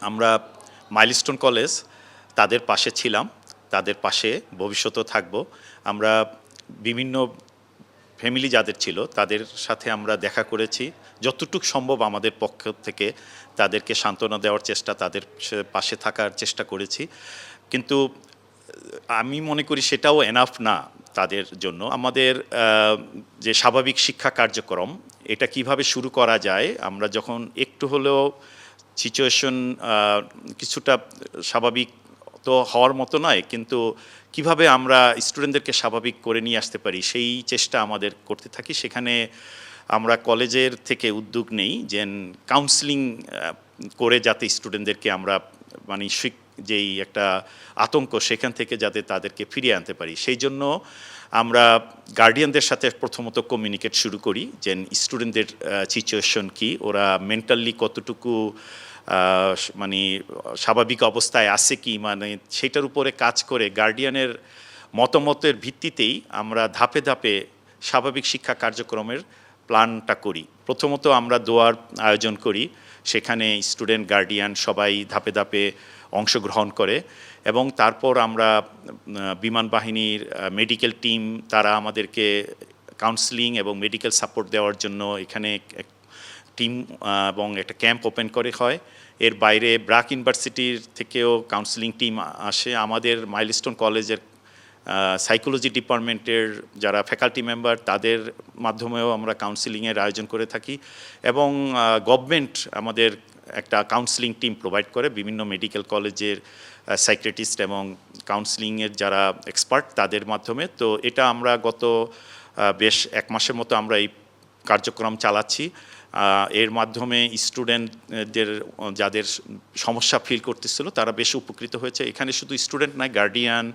আমরা milestone college তাদের পাশে ছিলাম, তাদের পাশে ভবিষ্যতেও থাকব। আমরা বিভিন্ন ফ্যামিলি যাদের ছিল, তাদের সাথে আমরা দেখা করেছি। যতটুকু সম্ভব আমাদের পক্ষ থেকে তাদেরকে সান্ত্বনা দেওয়ার চেষ্টা, তাদের পাশে থাকার চেষ্টা করেছি। কিন্তু আমি মনে করি সেটাও এনাফ না তাদের জন্য। আমাদের যে স্বাভাবিক শিক্ষা কার্যক্রম, এটা কীভাবে শুরু করা যায়, আমরা যখন একটু হলেও সিচুয়েশন কিছুটা স্বাভাবিক তো হওয়ার মতো নয়, কিন্তু কীভাবে আমরা স্টুডেন্টদেরকে স্বাভাবিক করে নিয়ে আসতে পারি সেই চেষ্টা আমাদের করতে থাকি। সেখানে আমরা কলেজের থেকে উদ্যোগ নেই যেন কাউন্সিলিং করে যাতে স্টুডেন্টদেরকে আমরা মানে যেই একটা আতঙ্ক সেখান থেকে যাতে তাদেরকে ফিরিয়ে আনতে পারি। সেই জন্য আমরা গার্ডিয়ানদের সাথে প্রথমত কমিউনিকেট শুরু করি যে স্টুডেন্টদের সিচুয়েশন কি? ওরা মেন্টালি কতটুকু মানে স্বাভাবিক অবস্থায় আছে কি? মানে সেটার উপরে কাজ করে গার্ডিয়ানের মতামতের ভিত্তিতেই আমরা ধাপে ধাপে স্বাভাবিক শিক্ষা কার্যক্রমের প্ল্যানটা করি। প্রথমত আমরা দোয়ার আয়োজন করি, সেখানে স্টুডেন্ট, গার্ডিয়ান সবাই ধাপে ধাপে অংশগ্রহণ করে এবং তারপর আমরা বিমান বাহিনীর মেডিকেল টিম তারা আমাদেরকে কাউন্সিলিং এবং মেডিকেল সাপোর্ট দেওয়ার জন্য এখানে টিম এবং একটা ক্যাম্প ওপেন করে হয়। এর বাইরে ব্রাক ইউনিভার্সিটির থেকেও কাউন্সিলিং টিম আসে। আমাদের মাইলস্টোন কলেজের সাইকোলজি ডিপার্টমেন্টের যারা ফ্যাকাল্টি মেম্বার তাদের মাধ্যমেও আমরা কাউন্সিলিংয়ের আয়োজন করে থাকি এবং গভর্নমেন্ট আমাদের একটা কাউন্সিলিং টিম প্রোভাইড করে বিভিন্ন মেডিকেল কলেজের সাইক্রেটিস্ট এবং কাউন্সিলিংয়ের যারা এক্সপার্ট তাদের মাধ্যমে। তো এটা আমরা গত বেশ এক মাসের মতো আমরা এই কার্যক্রম চালাচ্ছি। এর মাধ্যমে স্টুডেন্টদের যাদের সমস্যা ফিল করতেছিল, তারা বেশ উপকৃত হয়েছে। এখানে শুধু স্টুডেন্ট নয় গার্ডিয়ান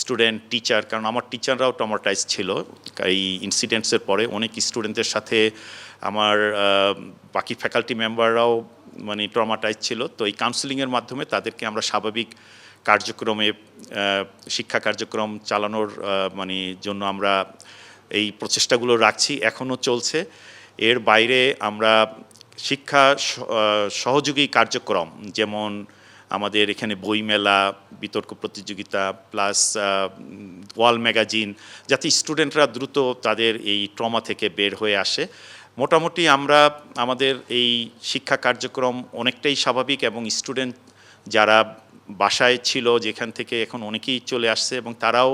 স্টুডেন্ট টিচার কারণ আমার টিচাররাও টমাটাইজ ছিল। এই ইনসিডেন্টসের পরে অনেক স্টুডেন্টদের সাথে আমার বাকি ফ্যাকাল্টি মেম্বাররাও মানে ট্রমাটাইজ ছিল। তো এই কাউন্সিলিংয়ের মাধ্যমে তাদেরকে আমরা স্বাভাবিক কার্যক্রমে শিক্ষা কার্যক্রম চালানোর মানে জন্য আমরা এই প্রচেষ্টাগুলো রাখছি, এখনও চলছে। এর বাইরে আমরা শিক্ষা সহযোগী কার্যক্রম যেমন আমাদের এখানে বইমেলা, বিতর্ক প্রতিযোগিতা প্লাস ওয়াল ম্যাগাজিন যাতে স্টুডেন্টরা দ্রুত তাদের এই ট্রমা থেকে বের হয়ে আসে। মোটামুটি আমরা আমাদের এই শিক্ষা কার্যক্রম অনেকটাই স্বাভাবিক এবং স্টুডেন্ট যারা বাসায় ছিল, যেখান থেকে এখন অনেকেই চলে আসছে এবং তারাও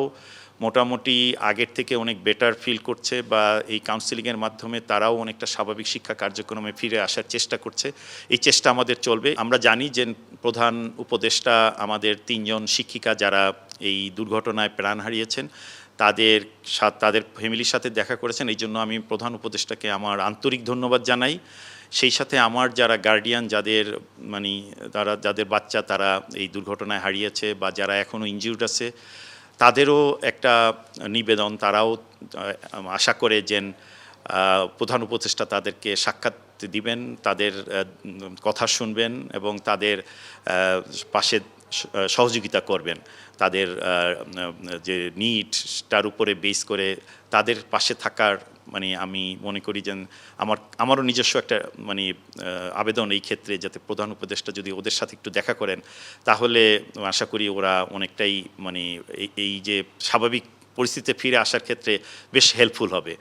মোটামুটি আগের থেকে অনেক বেটার ফিল করছে বা এই কাউন্সিলিংয়ের মাধ্যমে তারাও অনেকটা স্বাভাবিক শিক্ষা কার্যক্রমে ফিরে আসার চেষ্টা করছে। এই চেষ্টা আমাদের চলবে। আমরা জানি যে প্রধান উপদেষ্টা আমাদের তিনজন শিক্ষিকা যারা এই দুর্ঘটনায় প্রাণ হারিয়েছেন, তাদের তাদের ফ্যামিলির সাথে দেখা করেছেন। এই জন্য আমি প্রধান উপদেষ্টাকে আমার আন্তরিক ধন্যবাদ জানাই। সেই সাথে আমার যারা গার্ডিয়ান যাদের মানে তারা, যাদের বাচ্চা তারা এই দুর্ঘটনায় হারিয়েছে বা যারা এখনও ইনজিউর্ড আছে তাদেরও একটা নিবেদন, তারাও আশা করে যেন প্রধান উপদেষ্টা তাদেরকে সাক্ষাৎ দিবেন, তাদের কথা শুনবেন এবং তাদের পাশে সহযোগিতা করবেন। তাদের যে নিডটার উপরে বেস করে তাদের পাশে থাকার মানে আমি মনে করি যে আমার, আমারও নিজস্ব একটা মানে আবেদন এই ক্ষেত্রে যাতে প্রধান উপদেষ্টা যদি ওদের সাথে একটু দেখা করেন, তাহলে আশা করি ওরা অনেকটাই মানে এই- যে স্বাভাবিক পরিস্থিতিতে ফিরে আসার ক্ষেত্রে বেশ হেল্পফুল হবে।